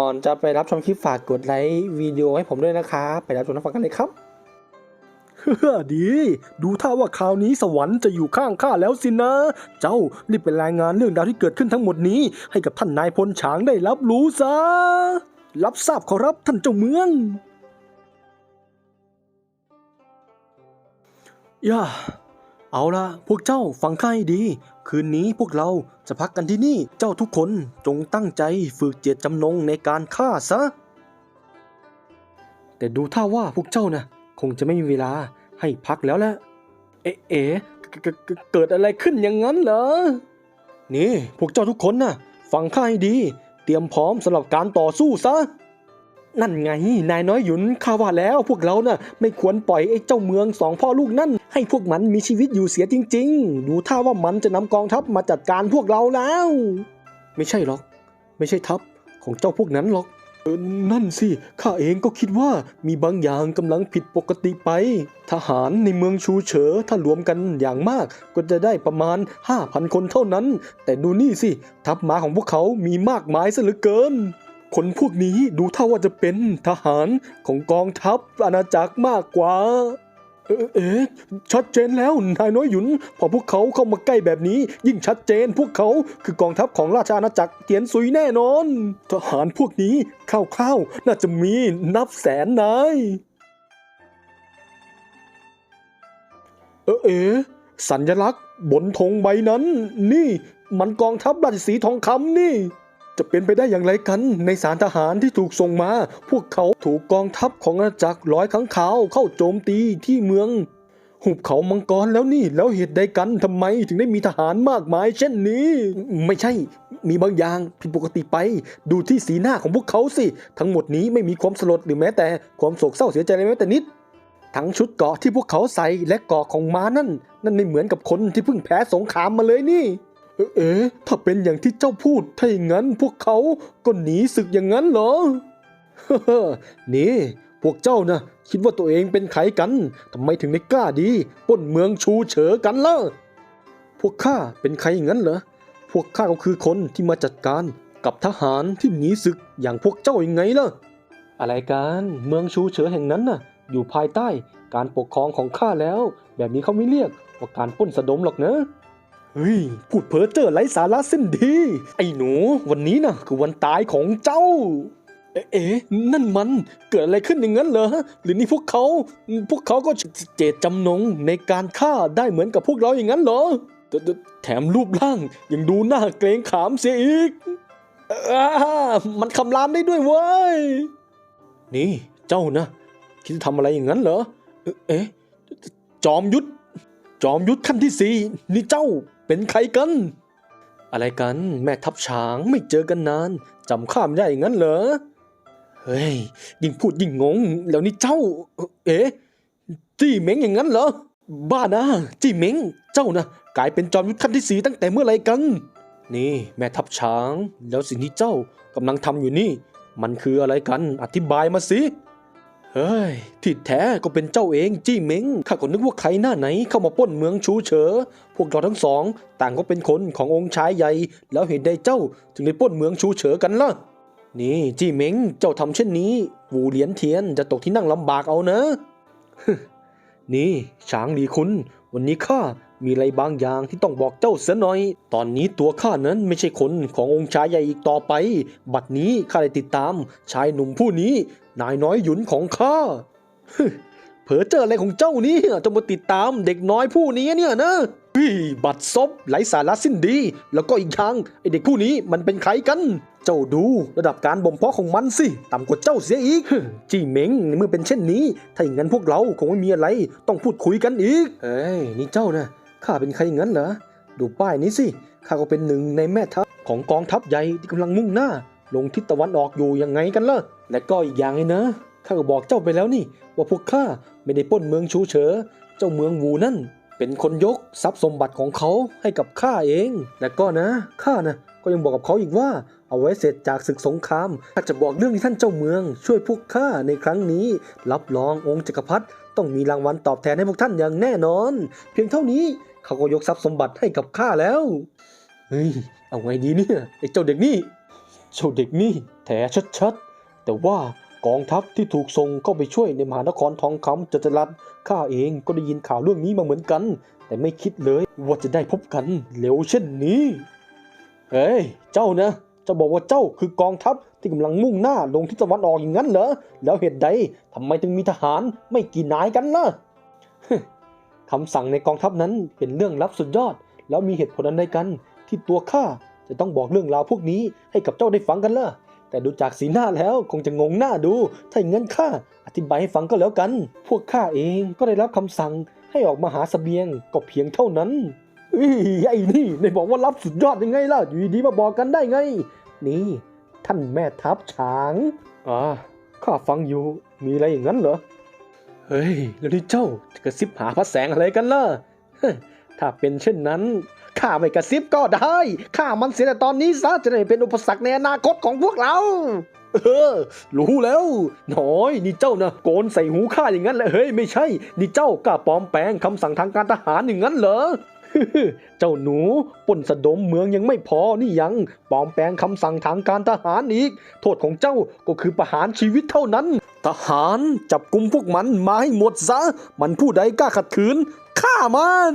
ก่อนจะไปรับชมคลิปฝากกดไลค์วิดีโอให้ผมด้วยนะครับไปรับชมรับฟังกันเลยครับเฮ้อดี ดูท่าว่าคราวนี้สวรรค์จะอยู่ข้างข้าแล้วสินะ เจ้ารีบไปรายงานเรื่องราวที่เกิดขึ้นทั้งหมดนี้ ให้กับท่านนายพลฉางได้รับรู้ซะ รับทราบขอรับท่านเจ้าเมืองย่า เอาละพวกเจ้าฟังข้าให้ดี คืนนี้พวกเราจะพักกันที่นี่เจ้าทุกคนจงตั้งใจฝึกเจตจำนงในการฆ่าซะ แต่ดูท่าว่าพวกเจ้านะคงจะไม่มีเวลาให้พักแล้วแหละเอ๊ะเอ๊ะเกเกเกิดอะไรขึ้นอย่างนั้นเหรอ นี่พวกเจ้าทุกคนนะฟังข้าให้ดี เตรียมพร้อมสำหรับการต่อสู้ซะ นั่นไง นายน้อยหยุนข้าว่าแล้วพวกเราน่ะไม่ควรปล่อยไอ้เจ้าเมืองสองพ่อลูกนั่น ให้พวกมันมีชีวิตอยู่เสียจริง ๆ ดูท่าว่ามันจะนำกองทัพมาจัดการพวกเราแล้ว ไม่ใช่หรอก ไม่ใช่ทัพของเจ้าพวกนั้นหรอกออนั่นสิ ข้าเองก็คิดว่ามีบางอย่างกำลังผิดปกติไป ทหารในเมืองชูเฉอถ้ารวมกันอย่างมาก ก็จะได้ประมาณ 5,000 คนเท่านั้น แต่ดูนี่สิ ทัพม้าของพวกเขามีมากมายซะเหลือเกิน คนพวกนี้ดูเท่าว่าจะเป็นทหารของกองทัพอาณาจักรมากกว่าเอ๊ะเอ๊ะชัดเจนแล้วนายน้อยหยุน พอพวกเขาเข้ามาใกล้แบบนี้ ยิ่งชัดเจนพวกเขาคือกองทัพของราชอาณาจักรเตียนซุยแน่นอน ทหารพวกนี้คร่าวๆน่าจะมีนับแสนนายเอ๊ะเอ๊ะสัญลักษณ์บนธงใบนั้น นี่ มันกองทัพราชสีทองคำนี่ จะเป็นไปได้อย่างไรกัน ในสารทหารที่ถูกส่งมา พวกเขาถูกกองทัพของอาณาจักรร้อยขังขาวเข้าโจมตีที่เมือง หุบเขามังกรแล้วนี่แล้วเหตุใดกันทำไมถึงได้มีทหารมากมาย เช่นนี้ ไม่ใช่ มีบางอย่างผิดปกติไป ดูที่สีหน้าของพวกเขาสิ ทั้งหมดนี้ไม่มีความสลดหรือแม้แต่ความโศกเศร้าเสียใจเลยแม้แต่นิดทั้งชุดเกราะที่พวกเขาใส่และเกราะของม้านั่น นั่นไม่เหมือนกับคนที่เพิ่งแพ้สงครามมาเลยนี่ เอ๊ะเอ๊ะถ้าเป็นอย่างที่เจ้าพูดถ้าอย่างนั้นพวกเขาก็หนีศึกอย่างนั้นเหรอนี่พวกเจ้านะคิดว่าตัวเองเป็นใครกันทำไมถึงได้กล้าดีป้นเมืองชูเฉอกันล่ะพวกข้าเป็นใครอย่างนั้นเหรอพวกข้าก็คือคนที่มาจัดการกับทหารที่หนีศึกอย่างพวกเจ้าอยังไงล่ะ อะไรกันเมืองชูเฉอแห่งนั้นน่ะ อยู่ภายใต้การปกครองของข้าแล้ว แบบนี้เขาไม่เรียกว่าการป้นสะดมหรอกนะ เฮ้ยพูดเพ้อเจ้อไร้สาระสิ้นดี ไอ้หนู วันนี้นะคือวันตายของเจ้า เอ๊ะเอ๊ะนั่นมันเกิดอะไรขึ้นอย่างนั้นเหรอหรือนี่พวกเขา พวกเขาก็เจตจำนงในการฆ่าได้เหมือนกับพวกเราอย่างนั้นเหรอ แถมรูปร่างยังดูหน่าเกรงขามเสียอีกอมันคำรามได้ด้วยเว้ย นี่เจ้านะคิดจะทำอะไรอย่างนั้นเหรอเอ๊ะเอ๊ะ จอมยุทธ จอมยุทธขั้นที่สี่นี่เจ้า เป็นใครกัน อะไรกันแม่ทัพช้างไม่เจอกันนานจำข้าไม่ได้อย่างนั้นเหรอ เฮ้ย ยิ่งพูดยิ่งงง แล้วนี่เจ้า เอ๊ะจี้เม้งอย่างนั้นเหรอ บ้านะ จี้เม้ง เจ้านะกลายเป็นจอมยุทธขั้นที่สีตั้งแต่เมื่อไหรกัน นี่แม่ทัพช้าง แล้วสิ่งที่เจ้ากำลังทำอยู่นี่ มันคืออะไรกัน อธิบายมาสิ เฮ้ยที่แท้ก็เป็นเจ้าเองจี้เหม้งข้าก็นึกว่าใครหน้าไหนเข้ามาป้นเมืองชูเฉอ พวกเราทั้งสอง ต่างก็เป็นคนขององค์ชายใหญ่ แล้วเหตุใดเจ้าถึงได้ป้นเมืองชูเฉอกันล่ะ นี่จี้เหม้งเจ้าทำเช่นนี้วูเหลียนเทียนจะตกที่นั่งลำบากเอานะ นี่ช้างหลีคุณ วันนี้ข้า มีอะไรบางอย่างที่ต้องบอกเจ้าเสียหน่อย ตอนนี้ตัวข้านั้นไม่ใช่คนขององค์ชายใหญ่อีกต่อไป บัดนี้ข้าได้ติดตาม ชายหนุ่มผู้นี้ นายน้อยหยุนของข้าเผลอเจออะไรของเจ้านี่จะมาติดตามเด็กน้อยผู้นี้เนี่ยนะบัดซบไร้สาระสิ้นดี แล้วก็อีกอย่างไอเด็กผู้นี้มันเป็นใครกัน เจ้าดูระดับการบ่มเพาะของมันสิต่ำกว่าเจ้าเสียอีก จี้เหม้งเมื่อเป็นเช่นนี้ ถ้าอย่างนั้นพวกเราคงไม่มีอะไร ต้องพูดคุยกันอีกเฮ้ยนี่เจ้านะ ข้าเป็นใครอย่างนั้นเหรอ ดูป้ายนี้สิ ข้าก็เป็นหนึ่งในแม่ทัพของกองทัพใหญ่ที่กำลังมุ่งหน้า ลงทิศตะวันออกอยู่ยังไงกันล่ะ และก็อีกอย่างเลยนะ ข้าก็บอกเจ้าไปแล้วนี่ ว่าพวกข้าไม่ได้ปล้นเมืองชูเฉอ เจ้าเมืองวูนั่น เป็นคนยกทรัพย์สมบัติของเขาให้กับข้าเอง และก็นะ ข้านะก็ยังบอกกับเขาอีกว่าเอาไว้เสร็จจากศึกสงครามข้าจะบอกเรื่องที่ท่านเจ้าเมือง ช่วยพวกข้าในครั้งนี้ รับรององค์จักรพรรดิต้องมีรางวัลตอบแทนให้พวกท่านอย่างแน่นอน เพียงเท่านี้ เขาก็ยกทรัพย์สมบัติให้กับข้าแล้ว เฮ้ย เอาไงดีเนี่ยไอ้เจ้าเด็กนี่ เจ้าเด็กนี่แถชัดๆ แต่ว่ากองทัพที่ถูกส่งเข้าไปช่วยในมหานครทองคำจัตุรัสข้าเองก็ได้ยินข่าวเรื่องนี้มาเหมือนกัน แต่ไม่คิดเลยว่าจะได้พบกันเร็วเช่นนี้ เฮ้ย เจ้านะจะบอกว่าเจ้าคือกองทัพที่กำลังมุ่งหน้าลงทิศตะวันออกอย่างนั้นเหรอ แล้วเหตุใดทำไมถึงมีทหารไม่กี่นายกันล่ะ คำสั่งในกองทัพนั้นเป็นเรื่องลับสุดยอด แล้วมีเหตุผลอันใดกัน ที่ตัวข้าจะต้องบอกเรื่องราวพวกนี้ให้กับเจ้าได้ฟังกันล่ะ แต่ดูจากสีหน้าแล้วคงจะงงหน้าดู ถ้าอย่างนั้นข้าอธิบายให้ฟังก็แล้วกัน พวกข้าเองก็ได้รับคำสั่งให้ออกมาหาเสบียงก็เพียงเท่านั้นเอ้ยไอ้นี่ได้บอกว่ารับสุดยอดยังไงล่ะ อยู่ดีๆมาบอกกันได้ไง นี่ ท่านแม่ทัพช้าง อ่า ข้าฟังอยู่ มีอะไรอย่างนั้นเหรอ เฮ้ย แล้วที่เจ้าจะกระซิบหาพระแสงอะไรกันล่ะถ้าเป็นเช่นนั้นข้าไม่กระซิบก็ได้ข้ามันเสียแต่ตอนนี้ซะจะได้เป็นอุปสรรคในอนาคตของพวกเรา เออ รู้แล้ว น้อย นี่เจ้านะโกนใส่หูข้าอย่างนั้นแหละเฮ้ยไม่ใช่ นี่เจ้ากล้าปลอมแปลงคำสั่งทางการทหารอย่างนั้นเหรอ เจ้าหนูป่นสะดมเมืองยังไม่พอนี่ยังปลอมแปลงคำสั่งทางการทหารอีก โทษของเจ้าก็คือประหารชีวิตเท่านั้น ทหารจับกลุ่มพวกมันมาให้หมดซะ มันผู้ใดกล้าขัดขืนฆ่ามัน